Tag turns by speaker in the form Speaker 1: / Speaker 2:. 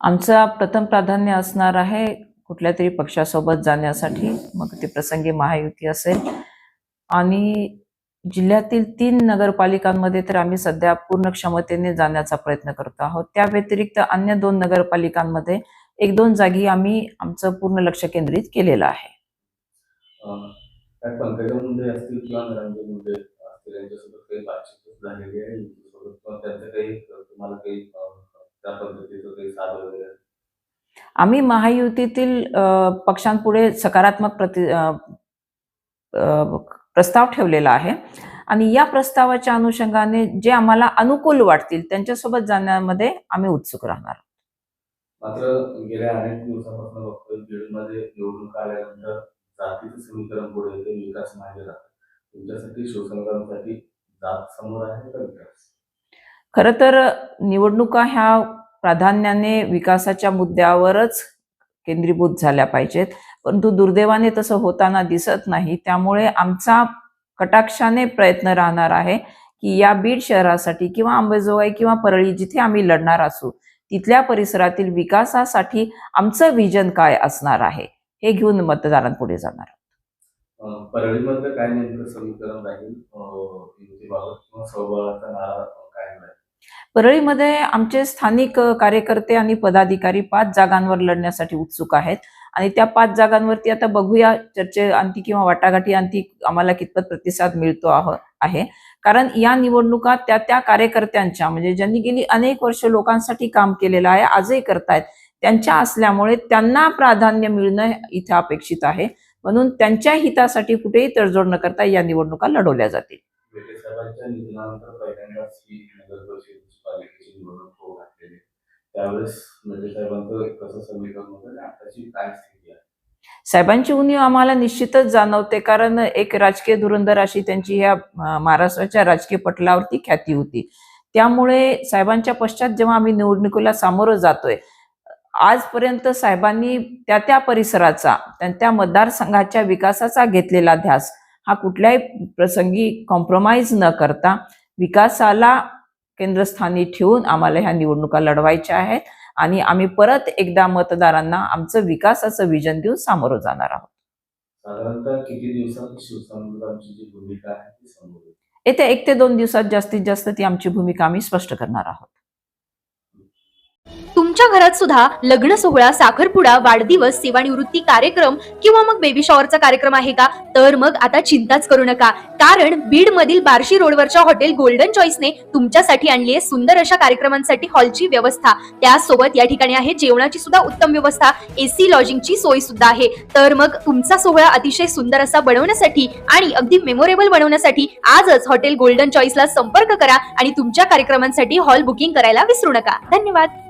Speaker 1: आमचं प्रथम प्राधान्य असणार आहे कुठल्या तरी पक्षासोबत जाण्यासाठी. मग ते प्रसंगी महायुती असेल. आणि जिल्ह्यातील तीन नगरपालिकांमध्ये तर आम्ही सध्या पूर्ण क्षमतेने जाण्याचा प्रयत्न करतो आहोत. त्या व्यतिरिक्त अन्य दोन नगरपालिकांमध्ये एक दोन जागी आम्ही आमचं पूर्ण लक्ष केंद्रित केलेलं आहे.
Speaker 2: पंकजा मुंडे असतील किंवा
Speaker 1: आम्ही महायुतीतील पक्षांपुढे सकारात्मक प्रति प्रस्ताव ठेवलेला आहे. आणि या प्रस्तावाच्या अनुषंगाने जे आम्हाला अनुकूल वाटतील त्यांच्यासोबत जाण्यामध्ये आम्ही उत्सुक राहणार
Speaker 2: मात्र गेल्या अनेक दिवसापासून बघतोय बीडमध्ये निवडणूक आल्यानंतर जातीचं समीकरण पुढे येते विकास मागे राहतो तुमच्यासाठी शिवसैनिकांसाठी जात समोर आहे का विकास?
Speaker 1: खरं तर निवडणुका ह्या प्राधान्याने विकासाच्या मुद्द्यावरच केंद्रीभूत झाल्या पाहिजेत. परंतु दुर्दैवाने तसं होताना दिसत नाही. त्यामुळे आमचा कटाक्षाने प्रयत्न राहणार आहे की या बीड शहरासाठी किंवा अंबेजोगाई किंवा परळी जिथे आम्ही लढणार असू तिथल्या परिसरातील विकासासाठी आमचं विजन काय असणार आहे हे घेऊन मतदारांपुढे जाणार
Speaker 2: परळीमधलं काय नेमकं समीकरण राहील?
Speaker 1: परळीमध्ये आमचे स्थानिक कार्यकर्ते आणि पदाधिकारी पाच जागांवर लढण्यासाठी उत्सुक आहेत. आणि त्या पाच जागांवरती आता बघूया चर्चे अंती किंवा वाटाघाटी अंती आम्हाला कितपत प्रतिसाद मिळतो आहे. कारण या निवडणुका त्या त्या कार्यकर्त्यांच्या म्हणजे ज्यांनी गेली अनेक वर्ष लोकांसाठी काम केलेलं आहे आजही करतायत त्यांच्या असल्यामुळे त्यांना प्राधान्य मिळणं इथे अपेक्षित आहे. म्हणून त्यांच्या हितासाठी कुठेही तडजोड न करता या निवडणुका लढवल्या जातील.
Speaker 2: बेटे साहेबांच्या निधनानंतर पहिल्यांदाच ही नगर परिषद पालिकेची निवडणूक होऊ घातलेली त्यावेळेस बेटे साहेबांचं कसं समीकरण होतं आणि आताची काय स्थिती आहे?
Speaker 1: साहेबांची उणीव आम्हाला निश्चितच जाणवते कारण एक राजकीय धुरंधर अशी त्यांची ह्या महाराष्ट्राच्या राजकीय पटलावरती ख्याती होती. त्यामुळे साहेबांच्या पश्चात जेव्हा आम्ही निवडणुकीला सामोरं जातोय आजपर्यंत साहेबांनी त्या त्या परिसराचा त्या त्या मतदारसंघाच्या विकासाचा घेतलेला ध्यास हा कुठल्याही प्रसंगी कॉम्प्रोमाइज न करता विकासाला केंद्रस्थानी ठेवून आम्हाला ह्या निवडणुका लढवायच्या आहेत आणि आम्ही परत एकदा मतदारांना आमचं विकासाचं विजन देऊन सामोरं जाणार आहोत
Speaker 2: साधारणतः किती दिवसात शिवसैनिकांची जी भूमिका आहे ती समोर येईल?
Speaker 1: येत्या एक ते दोन दिवसात जास्तीत जास्त ती आमची भूमिका आम्ही स्पष्ट करणार आहोत
Speaker 3: तुमच्या घरात सुद्धा लग्न सोहळा साखरपुडा वाढदिवस सेवानिवृत्ती कार्यक्रम किंवा मग बेबी शॉवरचा कार्यक्रम आहे का? तर मग आता चिंताच करू नका. कारण बीड मधील बार्शी रोडवरच्या हॉटेल गोल्डन चॉईसने तुमच्यासाठी आणली आहे सुंदर अशा कार्यक्रमांसाठी हॉलची व्यवस्था. त्यासोबत या ठिकाणी आहे जेवणाची सुद्धा उत्तम व्यवस्था. एसी लॉजिंगची सोय सुद्धा आहे. तर मग तुमचा सोहळा अतिशय सुंदर असा बनवण्यासाठी आणि अगदी मेमोरेबल बनवण्यासाठी आजच हॉटेल गोल्डन चॉईसला संपर्क करा आणि तुमच्या कार्यक्रमांसाठी हॉल बुकिंग करायला विसरू नका. धन्यवाद.